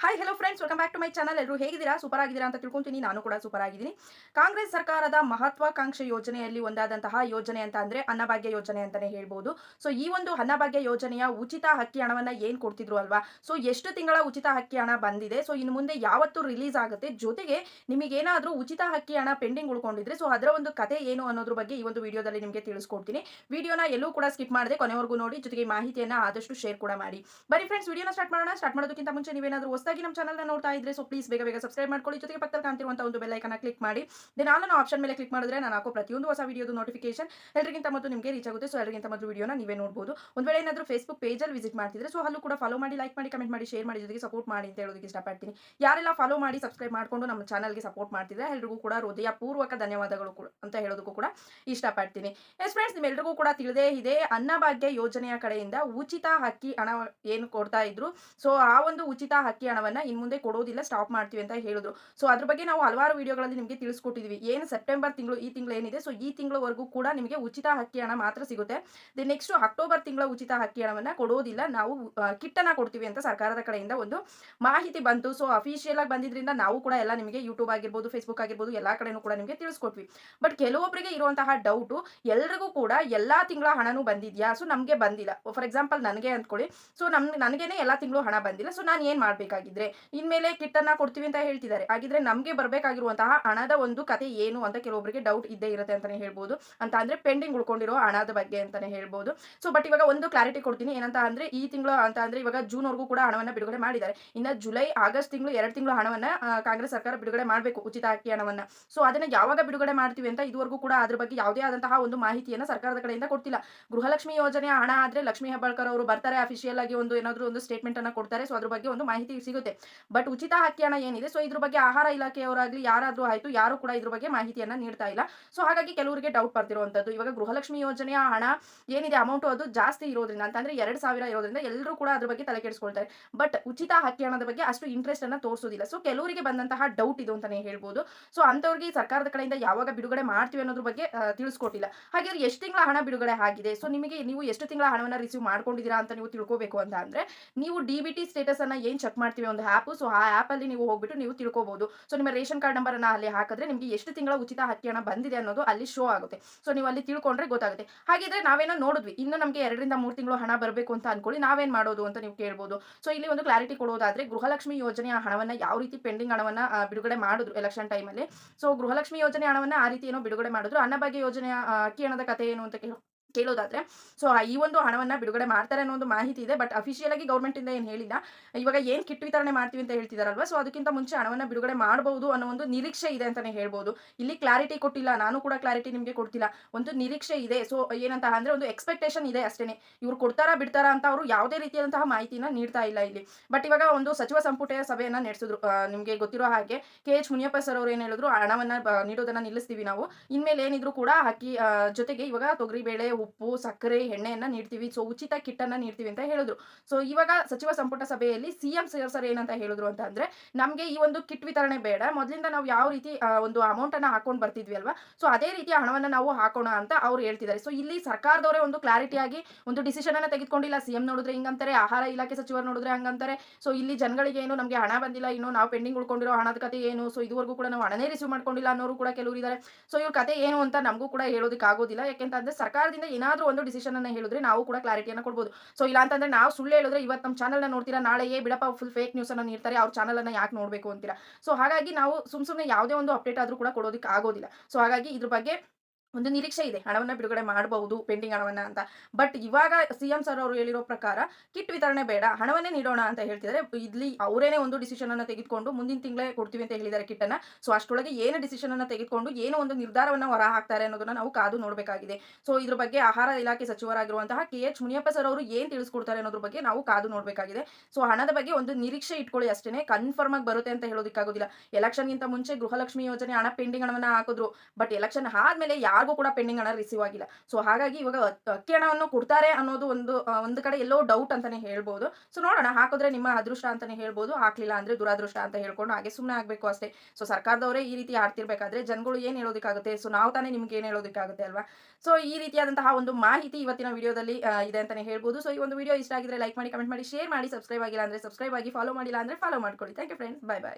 Hi hello friends welcome back to my channel ಎಲ್ಲರೂ ಹೇಗಿದ್ದೀರಾ? Super ಆಗಿದ್ದೀರಾ ಅಂತ ತಿಳ್ಕೊಂತೀನಿ. ನಾನು ಕೂಡ ಸೂಪರ್ ಆಗಿದ್ದೀನಿ ಕಾಂಗ್ರೆಸ್ ಸರ್ಕಾರದ ಮಹತ್ವಾಕಾಂಕ್ಷೆ ಯೋಜನೆಯಲ್ಲಿ ಒಂದಾದಂತಹ ಯೋಜನೆ ಅಂತ ಅಂದರೆ ಅನ್ನಭಾಗ್ಯ ಯೋಜನೆ ಅಂತಾನೆ ಹೇಳ್ಬೋದು. ಸೊ ಈ ಒಂದು ಅನ್ನಭಾಗ್ಯ ಯೋಜನೆಯ ಉಚಿತ ಅಕ್ಕಿ ಹಣವನ್ನು ಏನು ಕೊಡ್ತಿದ್ರು ಅಲ್ವಾ? ಸೊ ಎಷ್ಟು ತಿಂಗಳ ಉಚಿತ ಅಕ್ಕಿ ಹಣ ಬಂದಿದೆ? ಸೊ ಇನ್ನು ಮುಂದೆ ಯಾವತ್ತು ರಿಲೀಸ್ ಆಗುತ್ತೆ? ಜೊತೆಗೆ ನಿಮಗೇನಾದರೂ ಉಚಿತ ಅಕ್ಕಿ ಹಣ ಪೆಂಡಿಂಗ್ ಉಳ್ಕೊಂಡಿದ್ರೆ ಸೊ ಅದರ ಒಂದು ಕತೆ ಏನು ಅನ್ನೋದ್ರ ಬಗ್ಗೆ ಈ ಒಂದು ವಿಡಿಯೋದಲ್ಲಿ ನಿಮಗೆ ತಿಳಿಸ್ಕೊಡ್ತೀನಿ. ವಿಡಿಯೋನ ಎಲ್ಲೂ ಕೂಡ ಸ್ಕಿಪ್ ಮಾಡದೆ ಕೊನೆವರೆಗೂ ನೋಡಿ, ಜೊತೆಗೆ ಮಾಹಿತಿಯನ್ನು ಆದಷ್ಟು ಶೇರ್ ಕೂಡ ಮಾಡಿ. ಬನ್ನಿ ಫ್ರೆಂಡ್ಸ್ ವಿಡಿಯೋನ ಸ್ಟಾರ್ಟ್ ಮಾಡೋಣ. ಸ್ಟಾರ್ಟ್ ಮಾಡೋದಕ್ಕಿಂತ ಮುಂಚೆ ನೀವೇನಾದ್ರೂ ಹೊಸದಾಗಿ ನಮ್ಮ ಚಾನಲ್ನ ನೋಡ್ತಾ ಇದ್ರೆ ಸೊ ಪ್ಲೀಸ್ ಬೇಗ ಬೇಗ ಸಬ್ಸ್ಕ್ರೈಬ್ ಮಾಡ್ಕೊಳ್ಳಿ. ಜೊತೆಗೆ ಪಕ್ಕದಲ್ಲಿ ಕಾಣ್ತಿರುವಂಥ ಒಂದು ಬೆಲ್ ಐಕನ್ನ ಕ್ಲಿಕ್ ಮಾಡಿ. ದೆನ್ ಆಲ್ ಆಪ್ಷನ್ ಮೇಲೆ ಕ್ಲಿಕ್ ಮಾಡಿದ್ರೆ ನಾನು ಹಾಕೋ ಪ್ರತಿಯೊಂದು ಹೊಸ ವಿಡಿಯೋದು ನೋಟಿಫಿಕೇಶನ್ ಎಲ್ಲರಿಗಿಂತ ಮೊದಲು ನಿಮಗೆ ರೀಚ್ ಆಗುತ್ತೆ. ಸೊ ಎಲ್ಲರಿಗಿಂತ ಮೊದಲು ವಿಡಿಯೋನ ನೀವೇ ನೋಡಬಹುದು ಒಂದು ವೇಳೆ ಏನಾದರೂ ಫೇಸ್ಬುಕ್ ಪೇಜಲ್ಲಿ ವಿಸಿಟ್ ಮಾಡ್ತಿದ್ರೆ ಸೊ ಅಲ್ಲೂ ಕೂಡ ಫಾಲೋ ಮಾಡಿ ಲೈಕ್ ಮಾಡಿ ಕಮೆಂಟ್ ಮಾಡಿ ಶೇರ್ ಮಾಡಿ, ಜೊತೆಗೆ ಸಪೋರ್ಟ್ ಮಾಡಿ ಅಂತ ಹೇಳೋದಕ್ಕೆ ಇಷ್ಟಪಡ್ತೀನಿ. ಯಾರೆಲ್ಲ ಫಾಲೋ ಮಾಡಿ ಸಬ್ಸ್ಕ್ರೈಬ್ ಮಾಡಿಕೊಂಡು ನಮ್ಮ ಚಾನಲ್ಗೆ ಸಪೋರ್ಟ್ ಮಾಡ್ತಿದ್ರೆ ಎಲ್ರಿಗೂ ಕೂಡ ಹೃದಯ ಪೂರ್ವಕ ಧನ್ಯವಾದಗಳು ಕೂಡ ಅಂತ ಹೇಳೋದಕ್ಕೂ ಕೂಡ ಇಷ್ಟಪಡ್ತೀನಿ. ಎಸ್ ಫ್ರೆಂಡ್ಸ್ ನಿಮ್ಮೆಲ್ರಿಗೂ ಕೂಡ ತಿಳಿದೇ ಇದೆ, ಅನ್ನಭಾಗ್ಯ ಯೋಜನೆಯ ಕಡೆಯಿಂದ ಉಚಿತ ಹಕ್ಕಿ ಹಣ ಏನು ಕೊಡ್ತಾ ಇದ್ರು. ಸೊ ಆ ಒಂದು ಉಚಿತ ಅಕ್ಕಿ ಹಣವನ್ನ ಇನ್ ಮುಂದೆ ಕೊಡೋದಿಲ್ಲ ಸ್ಟಾಪ್ ಮಾಡ್ತೀವಿ ಅಂತ ಹೇಳಿದ್ರು. ಸೊ ಅದ್ರ ಬಗ್ಗೆ ನಾವು ಹಲವಾರು ವಿಡಿಯೋಗಳಲ್ಲಿ ನಿಮಗೆ ತಿಳಿಸ್ಕೊಟ್ಟಿದ್ವಿ. ಏನು ಸೆಪ್ಟೆಂಬರ್ ತಿಂಗಳು ಈ ತಿಂಗಳು ಏನಿದೆ ಸೊ ಈ ತಿಂಗಳವರೆಗೂ ಕೂಡ ನಿಮಗೆ ಉಚಿತ ಹಕ್ಕಿ ಹಣ ಮಾತ್ರ ಸಿಗುತ್ತೆ. ದೆನ್ ನೆಕ್ಸ್ಟ್ ಅಕ್ಟೋಬರ್ ತಿಂಗಳ ಉಚಿತ ಹಕ್ಕಿ ಹಣವನ್ನ ಕೊಡೋದಿಲ್ಲ. ನಾವು ಕಿಟ್ಟನ್ನು ಕೊಡ್ತೀವಿ ಅಂತ ಸರ್ಕಾರದ ಕಡೆಯಿಂದ ಒಂದು ಮಾಹಿತಿ ಬಂತು. ಸೊ ಅಫಿಷಿಯಲ್ ಆಗಿ ಬಂದಿದ್ರಿಂದ ನಾವು ಕೂಡ ಎಲ್ಲ ನಿಮಗೆ ಯೂಟ್ಯೂಬ್ ಆಗಿರ್ಬೋದು ಫೇಸ್ಬುಕ್ ಆಗಿರ್ಬೋದು, ಎಲ್ಲಾ ಕಡೆನೂ ಕೂಡ ನಿಮಗೆ ತಿಳಿಸ್ಕೊಟ್ವಿ. ಬಟ್ ಕೆಲವೊಬ್ಬರಿಗೆ ಇರುವಂತಹ ಡೌಟು ಎಲ್ರಿಗೂ ಕೂಡ ಎಲ್ಲಾ ತಿಂಗಳ ಹಣನೂ ಬಂದಿದ್ಯಾ? ಸೊ ನಮಗೆ ಬಂದಿಲ್ಲ. ಫಾರ್ ಎಕ್ಸಾಂಪಲ್ ನನಗೆ ಅಂದ್ಕೊಳ್ಳಿ. ಸೊ ನಮ್ ನನಗೇನೆ ಎಲ್ಲಾ ತಿಂಗಳು ಹಣ ಬಂದಿಲ್ಲ. ಸೊ ನಾನು ಏನು ಏನ್ ಮಾಡ್ಬೇಕಾಗಿದ್ರೆ ಇನ್ಮೇಲೆ ಕಿಟ್ಟನ್ನ ಕೊಡ್ತೀವಿ ಅಂತ ಹೇಳ್ತಿದ್ದಾರೆ. ಹಾಗಿದ್ರೆ ನಮಗೆ ಬರಬೇಕಾಗಿರುವಂತಹ ಹಣದ ಒಂದು ಕತೆ ಏನು ಅಂತ ಕೆಲವೊಬ್ಬರಿಗೆ ಡೌಟ್ ಇದ್ದೇ ಇರುತ್ತೆ ಅಂತಾನೆ ಹೇಳ್ಬೋದು. ಅಂತ ಅಂದ್ರೆ ಪೆಂಡಿಂಗ್ ಉಳ್ಕೊಂಡಿರುವ ಹಣದ ಬಗ್ಗೆ ಅಂತಾನೆ ಹೇಳ್ಬೋದು. ಸೊ ಬಟ್ ಇವಾಗ ಒಂದು ಕ್ಲಾರಿಟಿ ಕೊಡ್ತೀನಿ. ಏನಂತ ಅಂದ್ರೆ ಈ ತಿಂಗಳು ಅಂತ ಅಂದ್ರೆ ಇವಾಗ ಜೂನ್ ವರೆಗೂ ಕೂಡ ಹಣವನ್ನ ಬಿಡುಗಡೆ ಮಾಡಿದ್ದಾರೆ. ಇನ್ನ ಜುಲೈ ಆಗಸ್ಟ್ ತಿಂಗಳು ಎರಡು ತಿಂಗಳು ಹಣವನ್ನ ಕಾಂಗ್ರೆಸ್ ಸರ್ಕಾರ ಬಿಡುಗಡೆ ಮಾಡಬೇಕು, ಉಚಿತ ಅಕ್ಕಿ ಹಣವನ್ನ. ಸೊ ಅದನ್ನ ಯಾವಾಗ ಬಿಡುಗಡೆ ಮಾಡ್ತೀವಿ ಅಂತ ಇದುವರೆಗೂ ಕೂಡ ಅದ್ರ ಬಗ್ಗೆ ಯಾವುದೇ ಆದಂತಹ ಒಂದು ಮಾಹಿತಿಯನ್ನ ಸರ್ಕಾರದ ಕಡೆಯಿಂದ ಕೊಡ್ತಿಲ್ಲ. ಗೃಹಲಕ್ಷ್ಮಿ ಯೋಜನೆ ಹಣ ಆದ್ರೆ ಲಕ್ಷ್ಮೀ ಹೆಬ್ಬಾಳ್ಕರ್ ಅವರು ಬರ್ತಾರೆ ಅಫಿಷಿಯಲ್ ಆಗಿ ಒಂದು ಏನಾದ್ರು ಒಂದು ಸ್ಟೇಟ್ಮೆಂಟ್ ಅನ್ನ ಕೊಡ್ತಾರೆ. ಸೊ ಅದ್ರ ಬಗ್ಗೆ ಒಂದು ಮಾಹಿತಿ ಸಿಗುತ್ತೆ. ಬಟ್ ಉಚಿತ ಅಕ್ಕಿ ಹಣ ಏನಿದೆ? ಸೊ ಇದ್ರ ಬಗ್ಗೆ ಆಹಾರ ಇಲಾಖೆಯವರಾಗ್ಲಿ ಯಾರಾದ್ರೂ ಆಯ್ತು, ಯಾರು ಕೂಡ ಇದ್ರ ಬಗ್ಗೆ ಮಾಹಿತಿಯನ್ನ ನೀಡ್ತಾ ಇಲ್ಲ. ಸೊ ಹಾಗಾಗಿ ಕೆಲವರಿಗೆ ಡೌಟ್ ಬರ್ತಿರುವಂತದ್ದು. ಇವಾಗ ಗೃಹಲಕ್ಷ್ಮಿ ಯೋಜನೆಯ ಹಣ ಏನಿದೆ? ಅಮೌಂಟ್ ಅದು ಜಾಸ್ತಿ ಇರೋದ್ರಿಂದ, ಅಂತಂದ್ರೆ ಎರಡ್ ಸಾವಿರ ಇರೋದ್ರಿಂದ ಎಲ್ಲರೂ ಕೂಡ ಅದ್ರ ಬಗ್ಗೆ ತಲೆ ಕೆಡಿಸ್ಕೊಳ್ತಾರೆ. ಬಟ್ ಉಚಿತ ಅಕ್ಕಿ ಹಣದ ಬಗ್ಗೆ ಅಷ್ಟು ಇಂಟ್ರೆಸ್ಟ್ ಅನ್ನ ತೋರಿಸೋದಿಲ್ಲ. ಸೊ ಕೆಲವರಿಗೆ ಬಂದಂತಹ ಡೌಟ್ ಇದು ಅಂತಾನೆ ಹೇಳ್ಬೋದು. ಸೊ ಅಂತವ್ರಿಗೆ ಸರ್ಕಾರದ ಕಡೆಯಿಂದ ಯಾವಾಗ ಬಿಡುಗಡೆ ಮಾಡ್ತೀವಿ ಅನ್ನೋದ್ರ ಬಗ್ಗೆ ತಿಳಿಸ್ಕೊಟ್ಟಿಲ್ಲ. ಹಾಗಾದ್ರೆ ಎಷ್ಟು ತಿಂಗಳ ಹಣ ಬಿಡುಗಡೆ ಆಗಿದೆ? ಸೊ ನಿಮಗೆ ನೀವು ಎಷ್ಟು ತಿಂಗಳ ಹಣವನ್ನ ರಿಸೀವ್ ಮಾಡ್ಕೊಂಡಿದ್ದೀರಾ ಅಂತ ನೀವು ತಿಳ್ಕೋಬೇಕು ಅಂತ ಅಂದ್ರೆ, ನೀವು ಡಿ ಬಿ ಟಿ ಸ್ಟೇಟಸ್ ಅನ್ನ ಏನ್ ಚೆಕ್ ಮಾಡ್ತೀವಿ ಒಂದು ಆ್ಯಪ್ ಸೊ ಆ ಆ್ಯಪಲ್ಲಿ ನೀವು ಹೋಗ್ಬಿಟ್ಟು ನೀವು ತಿಳ್ಕೋಬಹುದು ಸೊ ನಿಮ್ಮ ರೇಷನ್ ಕಾರ್ಡ್ ನಂಬರ್ ಅನ್ನ ಅಲ್ಲಿ ಹಾಕಿದ್ರೆ ನಿಮಗೆ ಎಷ್ಟು ತಿಂಗಳ ಉಚಿತ ಅಕ್ಕಿ ಹಣ ಬಂದಿದೆ ಅನ್ನೋದು ಅಲ್ಲಿ ಶೋ ಆಗುತ್ತೆ. ಸೊ ನೀವು ಅಲ್ಲಿ ತಿಳ್ಕೊಂಡ್ರೆ ಗೊತ್ತಾಗುತ್ತೆ. ಹಾಗಿದ್ರೆ ನಾವೇನೋ ನೋಡಿದ್ವಿ, ಇನ್ನು ನಮಗೆ ಎರಡರಿಂದ ಮೂರು ತಿಂಗಳು ಹಣ ಬರಬೇಕು ಅಂತ ಅನ್ಕೊಳ್ಳಿ, ನಾವೇನ್ ಮಾಡೋದು ಅಂತ ನೀವು ಕೇಳ್ಬೋದು. ಸೊ ಇಲ್ಲಿ ಒಂದು ಕ್ಲಾರಿಟಿ ಕೊಡೋದಾದ್ರೆ ಗೃಹಲಕ್ಷ್ಮಿ ಯೋಜನೆಯ ಹಣವನ್ನ ಯಾವ ರೀತಿ ಪೆಂಡಿಂಗ್ ಹಣವನ್ನ ಬಿಡುಗಡೆ ಮಾಡಿದ್ರು ಎಲೆಕ್ಷನ್ ಟೈಮಲ್ಲಿ ಸೊ ಗೃಹಲಕ್ಷ್ಮಿ ಯೋಜನೆ ಹಣವನ್ನ ಆ ರೀತಿ ಏನೋ ಬಿಡುಗಡೆ ಮಾಡಿದ್ರು. ಅನ್ನಭಾಗ್ಯ ಯೋಜನೆಯ ಅಕ್ಕಿ ಹಣದ ಕಥೆ ಏನು ಅಂತ ಕೇಳೋ. ಕೇಳೋದಾದ್ರೆ. ಸೊ ಈ ಒಂದು ಹಣವನ್ನ ಬಿಡುಗಡೆ ಮಾಡ್ತಾರೆ ಅನ್ನೋ ಒಂದು ಮಾಹಿತಿ ಇದೆ. ಬಟ್ ಅಫಿಷಿಯಲ್ ಆಗಿ ಗೌರ್ಮೆಂಟ್ ಇಂದ ಏನು ಹೇಳಿಲ್ಲ. ಇವಾಗ ಏನ್ ಕಿಟ್ ವಿತರಣೆ ಮಾಡ್ತೀವಿ ಅಂತ ಹೇಳ್ತಿದಾರಲ್ವಾ? ಸೊ ಅದಕ್ಕಿಂತ ಮುಂಚೆ ಹಣವನ್ನ ಬಿಡುಗಡೆ ಮಾಡಬಹುದು ಅನ್ನೋ ಒಂದು ನಿರೀಕ್ಷೆ ಇದೆ ಅಂತಾನೆ ಹೇಳ್ಬೋದು. ಇಲ್ಲಿ ಕ್ಲಾರಿಟಿ ಕೊಟ್ಟಿಲ್ಲ. ನಾನು ಕೂಡ ಕ್ಲಾರಿಟಿ ನಿಮಗೆ ಕೊಡ್ತಿಲ್ಲ. ಒಂದು ನಿರೀಕ್ಷೆ ಇದೆ. ಸೊ ಏನಂತ ಅಂದ್ರೆ ಒಂದು ಎಕ್ಸ್ಪೆಕ್ಟೇಷನ್ ಇದೆ ಅಷ್ಟೇನೆ. ಇವ್ರು ಕೊಡ್ತಾರಾ ಬಿಡ್ತಾರಾ ಅಂತ ಅವರು ಯಾವುದೇ ರೀತಿಯಾದಂತಹ ಮಾಹಿತಿನ ನೀಡ್ತಾ ಇಲ್ಲ ಇಲ್ಲಿ. ಬಟ್ ಇವಾಗ ಒಂದು ಸಚಿವ ಸಂಪುಟ ಸಭೆಯನ್ನ ನಡೆಸಿದ್ರು. ನಿಮಗೆ ಗೊತ್ತಿರೋ ಹಾಗೆ ಕೆ ಎಚ್ ಮುನಿಯಪ್ಪ ಸರ್ ಅವರು ಏನು ಹೇಳಿದ್ರು? ಹಣವನ್ನ ನೀಡೋದನ್ನ ನಿಲ್ಲಿಸ್ತೀವಿ ನಾವು. ಇನ್ಮೇಲೆ ಏನಿದ್ರು ಕೂಡ ಅಕ್ಕಿ ಜೊತೆಗೆ ಇವಾಗ ತೊಗರಿಬೇಳೆ ಉಪ್ಪು, ಸಕ್ಕರೆ, ಎಣ್ಣೆಯನ್ನ ನೀಡ್ತೀವಿ. ಸೊ ಉಚಿತ ಕಿಟ್ ಅನ್ನ ನೀಡ್ತೀವಿ ಅಂತ ಹೇಳಿದ್ರು. ಸೊ ಇವಾಗ ಸಚಿವ ಸಂಪುಟ ಸಭೆಯಲ್ಲಿ ಸಿಎಂ ಸರ್ ಏನಂತ ಹೇಳಿದ್ರು ಅಂತ ಅಂದ್ರೆ, ನಮ್ಗೆ ಈ ಒಂದು ಕಿಟ್ ವಿತರಣೆ ಬೇಡ. ಮೊದಲಿಂದ ನಾವು ಯಾವ ರೀತಿ ಒಂದು ಅಮೌಂಟ್ ಅನ್ನ ಹಾಕೊಂಡು ಬರ್ತಿದ್ವಿ ಅಲ್ವಾ? ಸೊ ಅದೇ ರೀತಿಯ ಹಣವನ್ನ ನಾವು ಹಾಕೋಣ ಅಂತ ಅವ್ರು ಹೇಳ್ತಿದ್ದಾರೆ. ಸೊ ಇಲ್ಲಿ ಸರ್ಕಾರದವರೇ ಒಂದು ಕ್ಲಾರಿಟಿ ಆಗಿ ಒಂದು ಡಿಸಿಷನ್ ಅನ್ನ ತೆಗೆದುಕೊಂಡಿಲ್ಲ. ಸಿಎಂ ನೋಡಿದ್ರೆ ಹಿಂಗಂತಾರೆ, ಆಹಾರ ಇಲಾಖೆ ಸಚಿವರು ನೋಡಿದ್ರೆ ಹಂಗಂತಾರೆ. ಸೊ ಇಲ್ಲಿ ಜನಗಳಿಗೆ ಏನು, ನಮಗೆ ಹಣ ಬಂದಿಲ್ಲ, ಇನ್ನು ನಾವು ಪೆಂಡಿಂಗ್ ಉಳ್ಕೊಂಡಿರೋ ಹಣದ ಕತೆ ಏನು? ಸೊ ಇದುವರೆಗೂ ಕೂಡ ನಾವು ಹಣನೇ ರಿಸೀವ್ ಮಾಡ್ಕೊಂಡಿಲ್ಲ ಅನ್ನೋರು ಕೂಡ ಕೆಲವರು ಇದ್ದಾರೆ ಸೊ ಇವ್ರ ಕತೆ ಏನು ಅಂತ ನಮಗೂ ಕೂಡ ಹೇಳೋದಕ್ಕೆ ಆಗೋದಿಲ್ಲ ಯಾಕೆಂತಂದ್ರೆ ಸರ್ಕಾರದಿಂದ ಏನಾದರೂ ಒಂದು ಡಿಸಿಷನ್ ಅನ್ನ ಹೇಳಿದ್ರೆ ನಾವು ಕೂಡ ಕ್ಲಾರಿಟಿಯನ್ನು ಕೊಡ್ಬೋದು. ಸೊ ಇಲ್ಲ ಅಂತಂದ್ರೆ ನಾವು ಸುಳ್ಳು ಹೇಳಿದ್ರೆ ಇವತ್ತು ನಮ್ಮ ಚಾನಲ್ನ ನೋಡ್ತೀರಾ ನಾಳೆ ಏ ಬಿಡಪ್ಪ ಫುಲ್ ಫೇಕ್ ನ್ಯೂಸ್ ಅನ್ನ ನೀಡ್ತಾರೆ, ಅವ್ರ ಚಾನಲ್ ಅನ್ನ ಯಾಕೆ ನೋಡಬೇಕು ಅಂತೀರಾ? ಸೊ ಹಾಗಾಗಿ ನಾವು ಸುಮ್ ಸುಮ್ಮನೆ ಯಾವುದೇ ಒಂದು ಅಪ್ಡೇಟ್ ಆದ್ರೂ ಕೂಡ ಕೊಡೋದಕ್ಕೆ ಆಗೋದಿಲ್ಲ. ಸೊ ಹಾಗಾಗಿ ಇದ್ರ ಬಗ್ಗೆ ಒಂದು ನಿರೀಕ್ಷೆ ಇದೆ. ಹಣವನ್ನ ಬಿಡುಗಡೆ ಮಾಡಬಹುದು, ಪೆಂಡಿಂಗ್ ಹಣವನ್ನ ಅಂತ. ಬಟ್ ಇವಾಗ ಸಿಎಂ ಸರ್ ಅವರು ಹೇಳಿರೋ ಪ್ರಕಾರ ಕಿಟ್ ವಿತರಣೆ ಬೇಡ, ಹಣವನ್ನೇ ನೀಡೋಣ ಅಂತ ಹೇಳ್ತಿದ್ರೆ ಇಲ್ಲಿ ಅವರೇನೆ ಒಂದು ಡಿಸಿಷನ್ ಅನ್ನ ತೆಗೆದುಕೊಂಡು ಮುಂದಿನ ತಿಂಗಳೇ ಕೊಡ್ತೀವಿ ಅಂತ ಹೇಳಿದ್ದಾರೆ ಕಿಟ್ ಅನ್ನ ಸೊ ಅಷ್ಟೊಳಗೆ ಏನು ಡಿಸಿಷನ್ ಅನ್ನ ತೆಗೆದುಕೊಂಡು ಏನೋ ಒಂದು ನಿರ್ಧಾರವನ್ನ ಹೊರ ಹಾಕ್ತಾರೆ ಅನ್ನೋದನ್ನ ನಾವು ಕಾದು ನೋಡಬೇಕಾಗಿದೆ. ಸೊ ಇದ್ರ ಬಗ್ಗೆ ಆಹಾರ ಇಲಾಖೆ ಸಚಿವರಾಗಿರುವಂತಹ ಕೆ ಎಚ್ ಮುನಿಯಪ್ಪ ಸರ್ ಅವರು ಏನ್ ತಿಳಿಸ್ಕೊಡ್ತಾರೆ ಅನ್ನೋದ್ರ ಬಗ್ಗೆ ನಾವು ಕಾದು ನೋಡಬೇಕಾಗಿದೆ. ಸೊ ಹಣದ ಬಗ್ಗೆ ಒಂದು ನಿರೀಕ್ಷೆ ಇಟ್ಕೊಳ್ಳಿ ಅಷ್ಟೇ ಕನ್ಫರ್ಮ್ ಆಗಿ ಬರುತ್ತೆ ಅಂತ ಹೇಳೋದಕ್ಕಾಗೋದಿಲ್ಲ. ಎಲೆಕ್ಷನ್ಗಿಂತ ಮುಂಚೆ ಗೃಹಲಕ್ಷ್ಮಿ ಯೋಜನೆ ಹಣ ಪೆಂಡಿಂಗ್ ಹಣವನ್ನ ಹಾಕಿದ್ರು. ಬಟ್ ಎಲೆಕ್ಷನ್ ಆದ್ಮೇಲೆ ಯಾರಿಗೂ ಕೂಡ ಪೆಂಡಿಂಗ್ ಹಣ ರಿಸೀವ್ ಆಗಿಲ್ಲ. ಸೊ ಹಾಗಾಗಿ ಇವಾಗ ಅಕ್ಕಿ ಹಣವನ್ನು ಕೊಡ್ತಾರೆ ಅನ್ನೋದು ಒಂದು ಒಂದು ಕಡೆ ಎಲ್ಲೋ ಡೌಟ್ ಅಂತಾನೆ ಹೇಳ್ಬೋದು. ಸೊ ನೋಡೋಣ, ಹಾಕಿದ್ರೆ ನಿಮ್ಮ ಅದೃಷ್ಟ ಅಂತಾನೆ ಹೇಳ್ಬೋದು, ಹಾಕ್ಲಿಲ್ಲ ಅಂದ್ರೆ ದುರಾದೃಷ್ಟ ಅಂತ ಹೇಳ್ಕೊಂಡು ಹಾಗೆ ಸುಮ್ಮನೆ ಆಗಬೇಕು ಅಷ್ಟೇ. ಸೊ ಸರ್ಕಾರದವರೇ ಈ ರೀತಿ ಆಡ್ತಿರ್ಬೇಕಾದ್ರೆ ಜನಗಳು ಏನು ಹೇಳೋದಕ್ಕಾಗುತ್ತೆ? ಸೊ ನಾವು ತಾನೇ ನಿಮ್ಗೆ ಏನು ಹೇಳೋದಕ್ಕಾಗುತ್ತೆ ಅಲ್ವಾ? ಸೊ ಈ ರೀತಿಯಾದಂತಹ ಒಂದು ಮಾಹಿತಿ ಇವತ್ತಿನ ವಿಡಿಯೋದಲ್ಲಿ ಇದೆ ಅಂತಾನೆ ಹೇಳ್ಬೋದು. ಸೊ ಈ ಒಂದು ವಿಡಿಯೋ ಇಷ್ಟ ಆಗಿದ್ರೆ ಲೈಕ್ ಮಾಡಿ ಕಮೆಂಟ್ ಮಾಡಿ ಶೇರ್ ಮಾಡಿ ಸಬ್ಸ್ಕ್ರೈಬ್ ಆಗಿಲ್ಲ ಅಂದ್ರೆ ಸಬ್ಸ್ಕ್ರೈಬ್ ಆಗಿ ಫಾಲೋ ಮಾಡಿಲ್ಲ ಅಂದ್ರೆ ಫಾಲೋ ಮಾಡ್ಕೊಳ್ಳಿ. Thank you friends bye bye